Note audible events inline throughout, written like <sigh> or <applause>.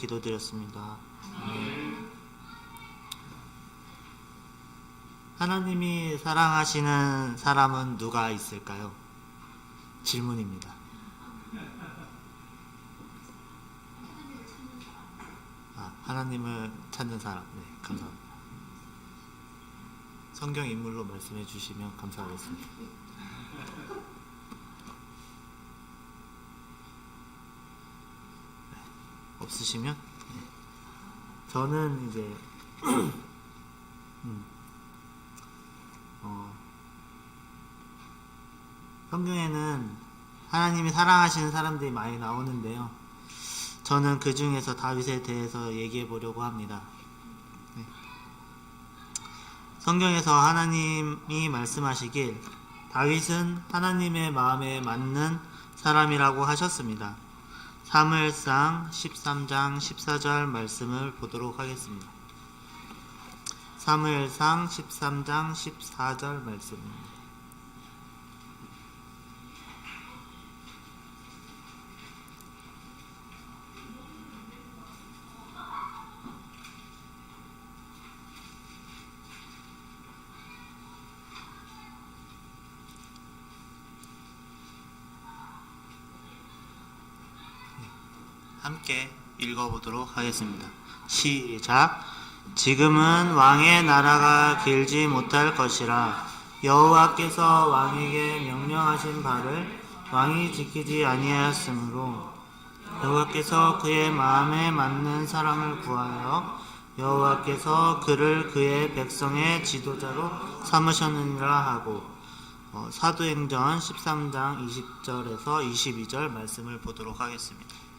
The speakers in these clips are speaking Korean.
기도드렸습니다. 하나님이 사랑하시는 사람은 누가 있을까요? 질문입니다. 아, 하나님을 찾는 사람. 네, 감사합니다. 성경 인물로 말씀해 주시면 감사하겠습니다. 없으시면 네. 저는 이제 <clears throat> 음, 어, 성경에는 하나님이 사랑하시는 사람들이 많이 나오는데요. 저는 그 중에서 다윗에 대해서 얘기해 보려고 합니다. 네. 성경에서 하나님이 말씀하시길 다윗은 하나님의 마음에 맞는 사람이라고 하셨습니다. 사무엘상 13장 14절 말씀을 보도록 하겠습니다. 사무엘상 13장 14절 말씀입니다. 함께 읽어보도록 하겠습니다. 시작. 지금은 왕의 나라가 길지 못할 것이라 여호와께서 왕에게 명령하신 바를 왕이 지키지 아니하였으므로 여호와께서 그의 마음에 맞는 사람을 구하여 여호와께서 그를 그의 백성의 지도자로 삼으셨느니라 하고 어, 사도행전 13장 20절에서 22절 말씀을 보도록 하겠습니다.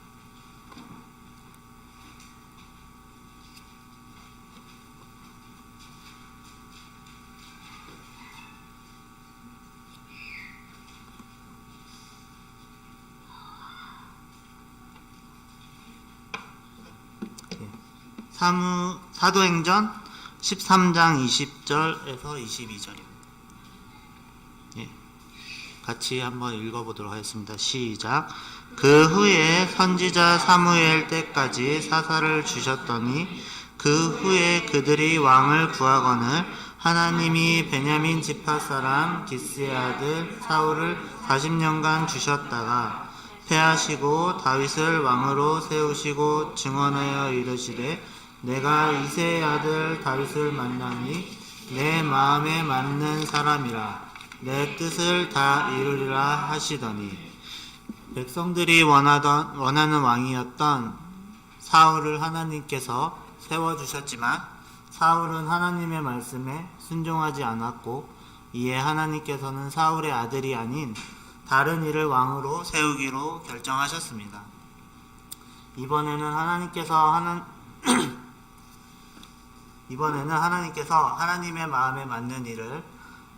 사무 사도행전 13장 20절에서 22절입니다. 예. 같이 한번 읽어보도록 하겠습니다. 시작. 그 후에 선지자 사무엘 때까지 사사를 주셨더니 그 후에 그들이 왕을 구하거늘 하나님이 베냐민 지파 사람 기스의 아들 사울을 40년간 주셨다가 패하시고 다윗을 왕으로 세우시고 증언하여 이르시되 내가 이세의 아들 다윗을 만나니 내 마음에 맞는 사람이라 내 뜻을 다 이루리라 하시더니 백성들이 원하던 원하는 왕이었던 사울을 하나님께서 세워 주셨지만 사울은 하나님의 말씀에 순종하지 않았고 이에 하나님께서는 사울의 아들이 아닌 다른 이를 왕으로 세우기로 결정하셨습니다. 이번에는 하나님께서 하나 <clears throat> 이번에는 하나님께서 하나님의 마음에 맞는 일을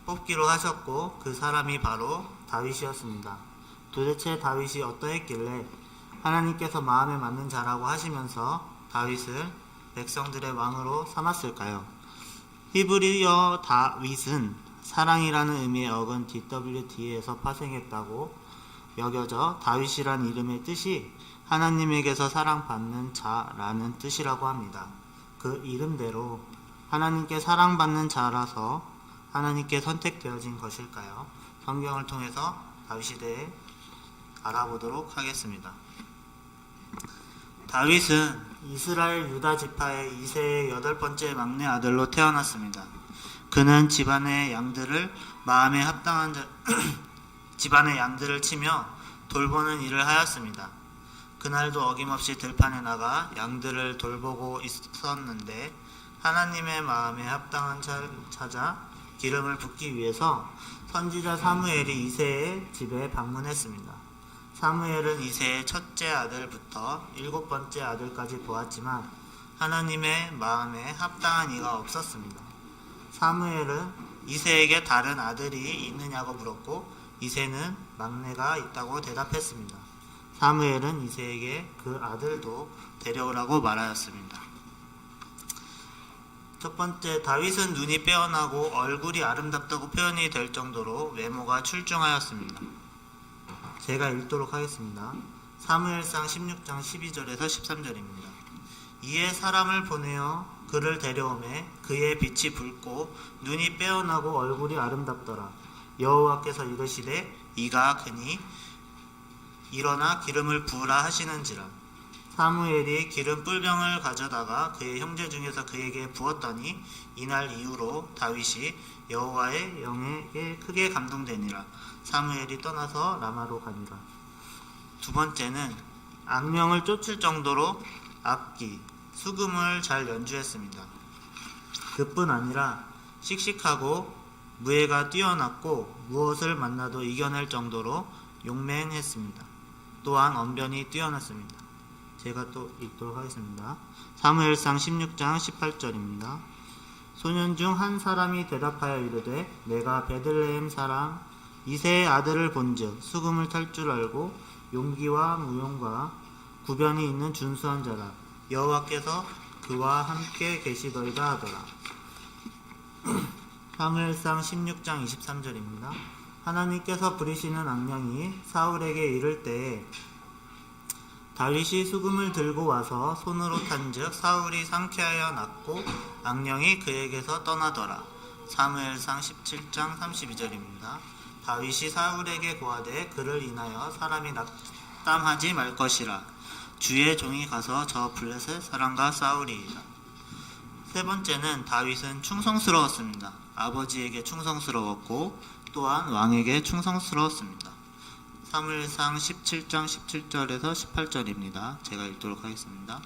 뽑기로 하셨고 그 사람이 바로 다윗이었습니다. 도대체 다윗이 어떠했길래 하나님께서 마음에 맞는 자라고 하시면서 다윗을 백성들의 왕으로 삼았을까요? 히브리어 다윗은 사랑이라는 의미의 어근 DWD에서 파생했다고 여겨져 다윗이란 이름의 뜻이 하나님에게서 사랑받는 자라는 뜻이라고 합니다. 그 이름대로 하나님께 사랑받는 자라서 하나님께 선택되어진 것일까요? 성경을 통해서 다윗에 대해 알아보도록 하겠습니다. 다윗은 이스라엘 유다 지파의 이세의 여덟 번째 막내 아들로 태어났습니다. 그는 집안의 양들을 마음에 합당한 자, <clears throat> 집안의 양들을 치며 돌보는 일을 하였습니다. 그날도 어김없이 들판에 나가 양들을 돌보고 있었는데 하나님의 마음에 합당한 자 찾아 기름을 붓기 위해서 선지자 사무엘이 이세의 집에 방문했습니다. 사무엘은 이세의 첫째 아들부터 일곱 번째 아들까지 보았지만 하나님의 마음에 합당한 이가 없었습니다. 사무엘은 이세에게 다른 아들이 있느냐고 물었고 이세는 막내가 있다고 대답했습니다. 사무엘은 이세에게 그 아들도 데려오라고 말하였습니다. 첫 번째 다윗은 눈이 빼어나고 얼굴이 아름답다고 표현이 될 정도로 외모가 출중하였습니다. 제가 읽도록 하겠습니다. 사무엘상 16장 12절에서 13절입니다. 이에 사람을 보내어 그를 데려오매 그의 빛이 붉고 눈이 빼어나고 얼굴이 아름답더라. 여호와께서 이르시되 이가 그니 일어나 기름을 부으라 하시는지라. 사무엘이 기름 뿔병을 가져다가 그의 형제 중에서 그에게 부었더니 이날 이후로 다윗이 여호와의 영에게 크게 감동되니라. 사무엘이 떠나서 라마로 가니라. 두 번째는 악령을 쫓을 정도로 악기, 수금을 잘 연주했습니다. 그뿐 아니라 씩씩하고 무예가 뛰어났고 무엇을 만나도 이겨낼 정도로 용맹했습니다. 또한 언변이 뛰어났습니다. 제가 또 읽도록 하겠습니다. 사무엘상 16장 18절입니다. 소년 중 한 사람이 대답하여 이르되 내가 베들레헴 사람 이세의 아들을 본즉 수금을 탈 줄 알고 용기와 무용과 구변이 있는 준수한 자라 여호와께서 그와 함께 계시더이다 하더라. <clears throat> 사무엘상 16장 23절입니다. 하나님께서 부리시는 악령이 사울에게 이를 때에 다윗이 수금을 들고 와서 손으로 탄즉 사울이 상쾌하여 났고 악령이 그에게서 떠나더라. 사무엘상 17장 32절입니다. 다윗이 사울에게 고하되 그를 인하여 사람이 낙담하지 말 것이라. 주의 종이 가서 저 블레셋 사람과 싸우리이다. 세 번째는 다윗은 충성스러웠습니다. 아버지에게 충성스러웠고 또한 왕에게 충성스러웠습니다. 사무엘상 17장 17절에서 18절입니다. 제가 읽도록 하겠습니다.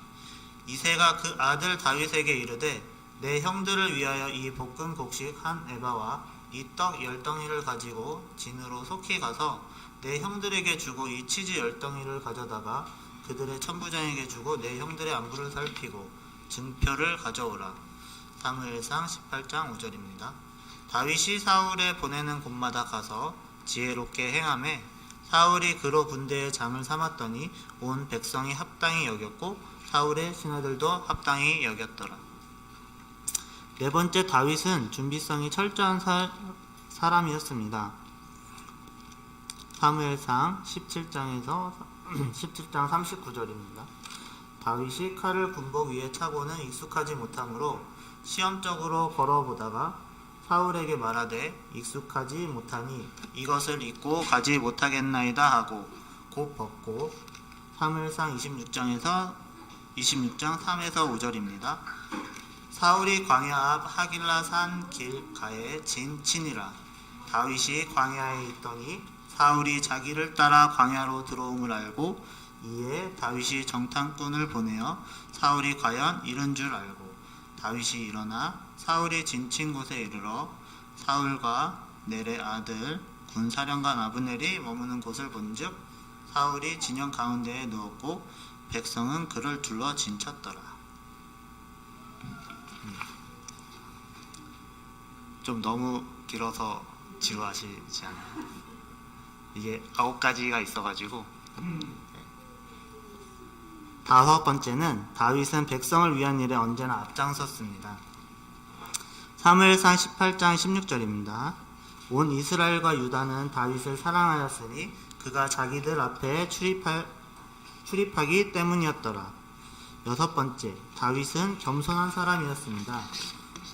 이세가 그 아들 다윗에게 이르되 내 형들을 위하여 이 볶은 곡식 한 에바와 이 떡 열 덩이를 가지고 진으로 속히 가서 내 형들에게 주고 이 치즈 열 덩이를 가져다가 그들의 천부장에게 주고 내 형들의 안부를 살피고 증표를 가져오라. 사무엘상 18장 5절입니다. 다윗이 사울에 보내는 곳마다 가서 지혜롭게 행함에 사울이 그로 군대의 장을 삼았더니 온 백성이 합당히 여겼고 사울의 신하들도 합당히 여겼더라. 네 번째 다윗은 준비성이 철저한 사, 사람이었습니다. 사무엘상 17장에서 17장 39절입니다. 다윗이 칼을 군복 위에 차고는 익숙하지 못하므로 시험적으로 걸어보다가 사울에게 말하되 익숙하지 못하니 이것을 입고 가지 못하겠나이다 하고 곧 벗고 사무엘상 26장에서 26장 3에서 5절입니다. 사울이 광야 앞 하길라 산 길가에 진 친이라 다윗이 광야에 있더니 사울이 자기를 따라 광야로 들어옴을 알고 이에 다윗이 정탐꾼을 보내어 사울이 과연 이른 줄 알고 다윗이 일어나 사울이 진친 곳에 이르러 사울과 넬의 아들 군사령관 아브넬이 머무는 곳을 본즉 사울이 진영 가운데에 누웠고 백성은 그를 둘러 진쳤더라. 좀 너무 길어서 지루하시지 않아요? 이게 아홉 가지가 있어가지고 다섯 번째는 다윗은 백성을 위한 일에 언제나 앞장섰습니다. 사무엘상 18장 16절입니다. 온 이스라엘과 유다는 다윗을 사랑하였으니 그가 자기들 앞에 출입할, 출입하기 때문이었더라. 여섯 번째, 다윗은 겸손한 사람이었습니다.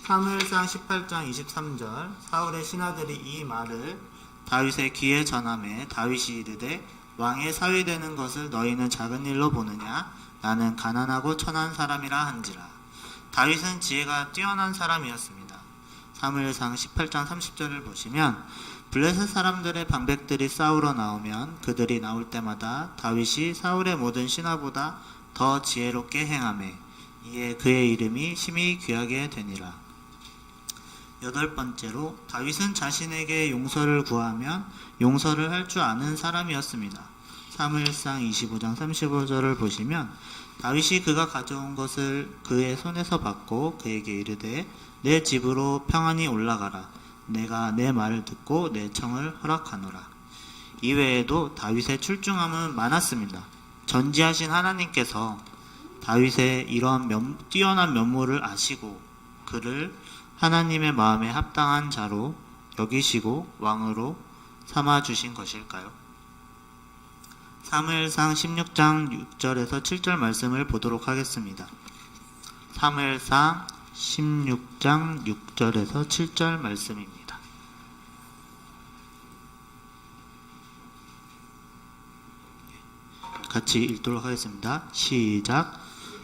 사무엘상 18장 23절 사울의 신하들이 이 말을 다윗의 귀에 전함에 다윗이 이르되 왕의 사위 되는 것을 너희는 작은 일로 보느냐 나는 가난하고 천한 사람이라 한지라 다윗은 지혜가 뛰어난 사람이었습니다. 사무엘상 18장 30절을 보시면 블레셋 사람들의 방백들이 싸우러 나오면 그들이 나올 때마다 다윗이 사울의 모든 신하보다 더 지혜롭게 행하매 이에 그의 이름이 심히 귀하게 되니라. 여덟 번째로 다윗은 자신에게 용서를 구하면 용서를 할 줄 아는 사람이었습니다. 사무엘상 25장 35절을 보시면 다윗이 그가 가져온 것을 그의 손에서 받고 그에게 이르되 내 집으로 평안히 올라가라. 내가 내 말을 듣고 내 청을 허락하노라. 이외에도 다윗의 출중함은 많았습니다. 전지하신 하나님께서 다윗의 이런 면, 뛰어난 면모를 아시고 그를 하나님의 마음에 합당한 자로 여기시고 왕으로 삼아 주신 것일까요? 사무엘상 16장 6절에서 7절 말씀을 보도록 하겠습니다. 사무엘상 16장 6절에서 7절 말씀입니다. 같이 읽도록 하겠습니다. 시작.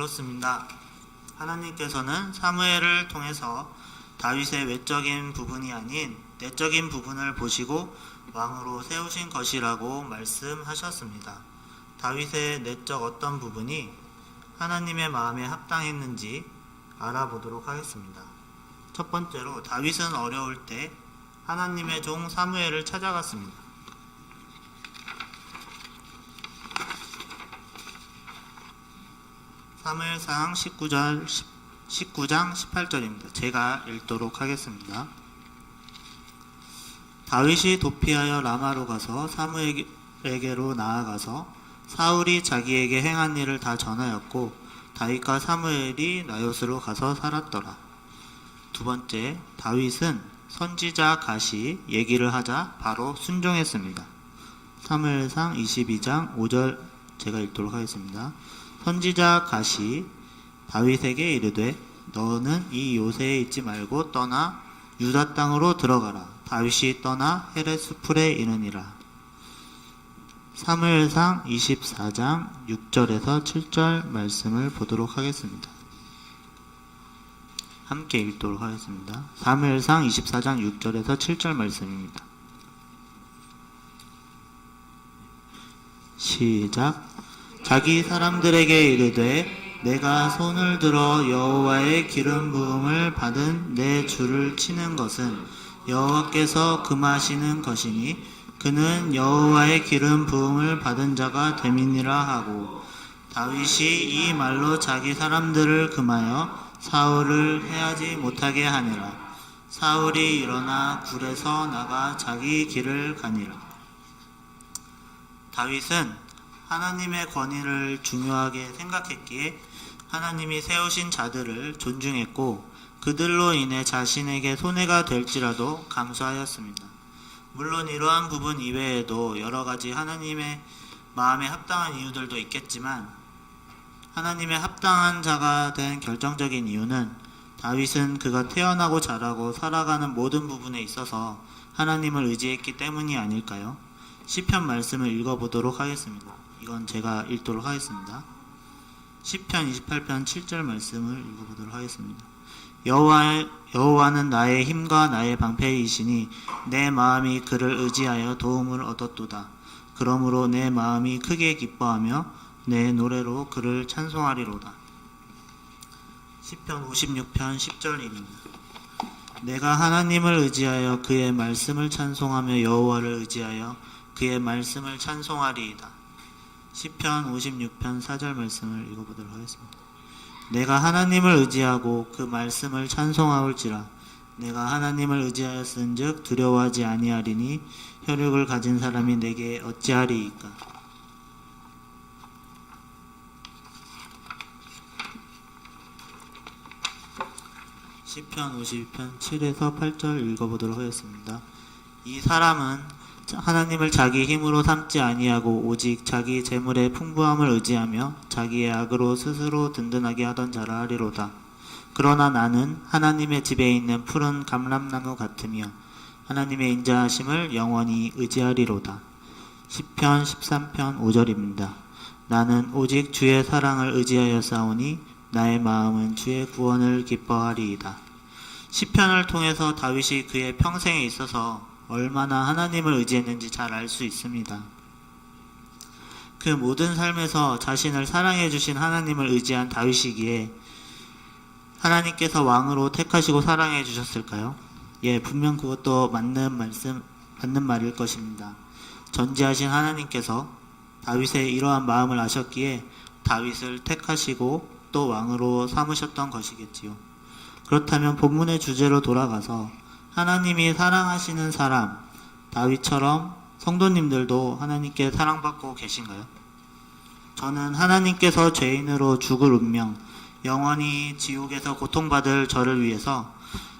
그렇습니다. 하나님께서는 사무엘을 통해서 다윗의 외적인 부분이 아닌 내적인 부분을 보시고 왕으로 세우신 것이라고 말씀하셨습니다. 다윗의 내적 어떤 부분이 하나님의 마음에 합당했는지 알아보도록 하겠습니다. 첫 번째로 다윗은 어려울 때 하나님의 종 사무엘을 찾아갔습니다. 사무엘상 19장 19장 18절입니다. 제가 읽도록 하겠습니다. 다윗이 도피하여 라마로 가서 사무엘에게로 나아가서 사울이 자기에게 행한 일을 다 전하였고 다윗과 사무엘이 나요스로 가서 살았더라. 두 번째, 다윗은 선지자 가시 얘기를 하자 바로 순종했습니다. 사무엘상 22장 5절 제가 읽도록 하겠습니다. 선지자 가시 다윗에게 이르되 너는 이 요새에 있지 말고 떠나 유다 땅으로 들어가라. 다윗이 떠나 헤레스풀에 이르니라. 사무엘상 24장 6절에서 7절 말씀을 보도록 하겠습니다. 함께 읽도록 하겠습니다. 사무엘상 24장 6절에서 7절 말씀입니다. 시작. 자기 사람들에게 이르되 내가 손을 들어 여호와의 기름 부음을 받은 내 주를 치는 것은 여호와께서 금하시는 것이니 그는 여호와의 기름 부음을 받은 자가 됨이니라 하고 다윗이 이 말로 자기 사람들을 금하여 사울을 해하지 못하게 하니라. 사울이 일어나 굴에서 나가 자기 길을 가니라. 다윗은 하나님의 권위를 중요하게 생각했기에 하나님이 세우신 자들을 존중했고 그들로 인해 자신에게 손해가 될지라도 감수하였습니다. 물론 이러한 부분 이외에도 여러 가지 하나님의 마음에 합당한 이유들도 있겠지만 하나님의 합당한 자가 된 결정적인 이유는 다윗은 그가 태어나고 자라고 살아가는 모든 부분에 있어서 하나님을 의지했기 때문이 아닐까요? 시편 말씀을 읽어보도록 하겠습니다. 이건 제가 읽도록 하겠습니다. 시편 28편 7절 말씀을 읽어보도록 하겠습니다. 여호와 여호와는 나의 힘과 나의 방패이시니 내 마음이 그를 의지하여 도움을 얻었도다. 그러므로 내 마음이 크게 기뻐하며 내 노래로 그를 찬송하리로다. 시편 56편 10절입니다. 내가 하나님을 의지하여 그의 말씀을 찬송하며 여호와를 의지하여 그의 말씀을 찬송하리이다. 시편 56편 4절 말씀을 읽어보도록 하겠습니다. 내가 하나님을 의지하고 그 말씀을 찬송하올지라 내가 하나님을 의지하였은즉 두려워하지 아니하리니 혈육을 가진 사람이 내게 어찌하리이까 시편 52편 7에서 8절 읽어보도록 하겠습니다. 이 사람은 하나님을 자기 힘으로 삼지 아니하고 오직 자기 재물의 풍부함을 의지하며 자기의 악으로 스스로 든든하게 하던 자라 하리로다. 그러나 나는 하나님의 집에 있는 푸른 감람나무 같으며 하나님의 인자하심을 영원히 의지하리로다. 시편 13편 5절입니다. 나는 오직 주의 사랑을 의지하여 싸우니 나의 마음은 주의 구원을 기뻐하리이다. 시편을 통해서 다윗이 그의 평생에 있어서 얼마나 하나님을 의지했는지 잘 알 수 있습니다. 그 모든 삶에서 자신을 사랑해 주신 하나님을 의지한 다윗이기에 하나님께서 왕으로 택하시고 사랑해 주셨을까요? 예, 분명 그것도 맞는 말씀, 맞는 말일 것입니다. 전지하신 하나님께서 다윗의 이러한 마음을 아셨기에 다윗을 택하시고 또 왕으로 삼으셨던 것이겠지요. 그렇다면 본문의 주제로 돌아가서 하나님이 사랑하시는 사람 다윗처럼 성도님들도 하나님께 사랑받고 계신가요? 저는 하나님께서 죄인으로 죽을 운명, 영원히 지옥에서 고통받을 저를 위해서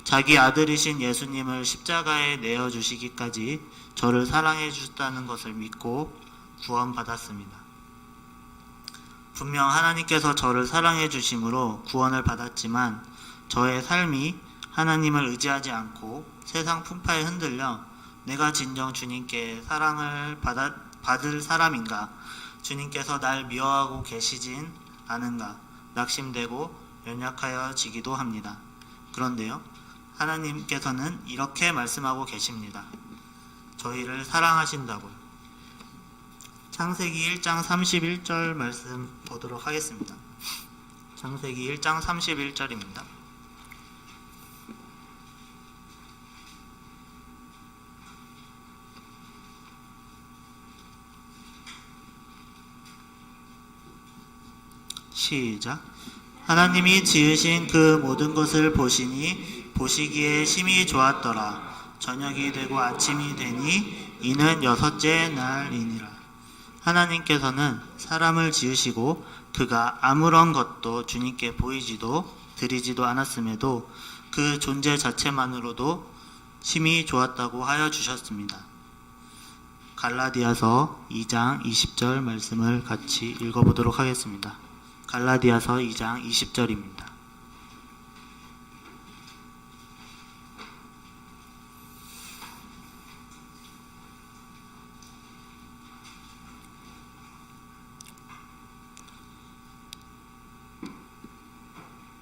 자기 아들이신 예수님을 십자가에 내어 주시기까지 저를 사랑해 주셨다는 것을 믿고 구원받았습니다. 분명 하나님께서 저를 사랑해 주심으로 구원을 받았지만 저의 삶이 하나님을 의지하지 않고 세상 풍파에 흔들려 내가 진정 주님께 사랑을 받아, 받을 사람인가 주님께서 날 미워하고 계시진 않은가 낙심되고 연약하여 지기도 합니다. 그런데요, 하나님께서는 이렇게 말씀하고 계십니다. 저희를 사랑하신다고요. 창세기 1장 31절 말씀 보도록 하겠습니다. 창세기 1장 31절입니다. 시작. 하나님이 지으신 그 모든 것을 보시니 보시기에 심히 좋았더라. 저녁이 되고 아침이 되니 이는 여섯째 날이니라. 하나님께서는 사람을 지으시고 그가 아무런 것도 주님께 보이지도 드리지도 않았음에도 그 존재 자체만으로도 심히 좋았다고 하여 주셨습니다. 갈라디아서 2장 20절 말씀을 같이 읽어보도록 하겠습니다. 갈라디아서 2장 20절입니다.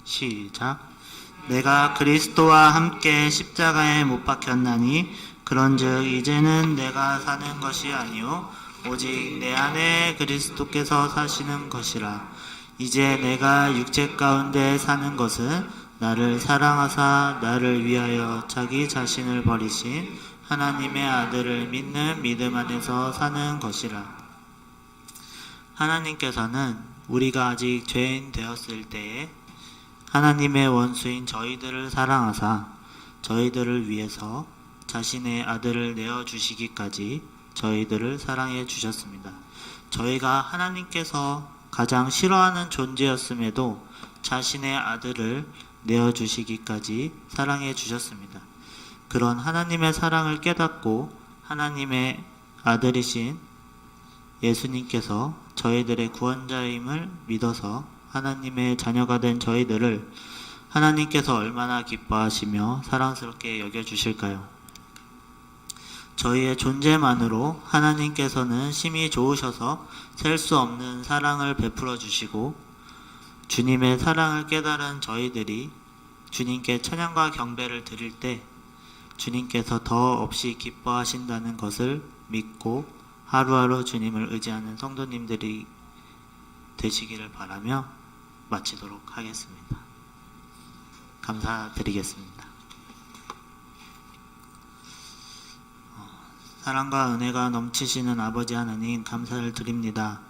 시작. 내가 그리스도와 함께 십자가에 못 박혔나니 그런즉 이제는 내가 사는 것이 아니요 오직 내 안에 그리스도께서 사시는 것이라. 이제 내가 육체 가운데 사는 것은 나를 사랑하사 나를 위하여 자기 자신을 버리신 하나님의 아들을 믿는 믿음 안에서 사는 것이라. 하나님께서는 우리가 아직 죄인 되었을 때에 하나님의 원수인 저희들을 사랑하사 저희들을 위해서 자신의 아들을 내어 주시기까지 저희들을 사랑해 주셨습니다. 저희가 하나님께서 가장 싫어하는 존재였음에도 자신의 아들을 내어 주시기까지 사랑해 주셨습니다. 그런 하나님의 사랑을 깨닫고 하나님의 아들이신 예수님께서 저희들의 구원자임을 믿어서 하나님의 자녀가 된 저희들을 하나님께서 얼마나 기뻐하시며 사랑스럽게 여겨주실까요? 저희의 존재만으로 하나님께서는 심히 좋으셔서 셀 수 없는 사랑을 베풀어 주시고 주님의 사랑을 깨달은 저희들이 주님께 찬양과 경배를 드릴 때 주님께서 더 없이 기뻐하신다는 것을 믿고 하루하루 주님을 의지하는 성도님들이 되시기를 바라며 마치도록 하겠습니다. 감사드리겠습니다. 어, 사랑과 은혜가 넘치시는 아버지 하나님 감사를 드립니다.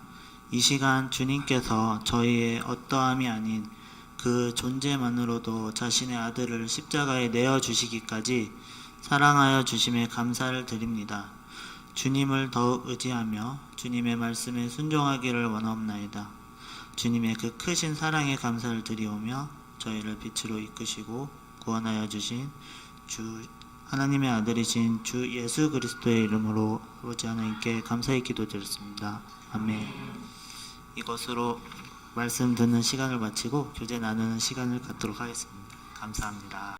이 시간 주님께서 저희의 어떠함이 아닌 그 존재만으로도 자신의 아들을 십자가에 내어 주시기까지 사랑하여 주심에 감사를 드립니다. 주님을 더욱 의지하며 주님의 말씀에 순종하기를 원하옵나이다. 주님의 그 크신 사랑에 감사를 드리오며 저희를 빛으로 이끄시고 구원하여 주신 주 하나님의 아들이신 주 예수 그리스도의 이름으로 아버지 하나님께 감사의 기도드렸습니다. 아멘. 이것으로 말씀 듣는 시간을 마치고 교제 나누는 시간을 갖도록 하겠습니다. 감사합니다.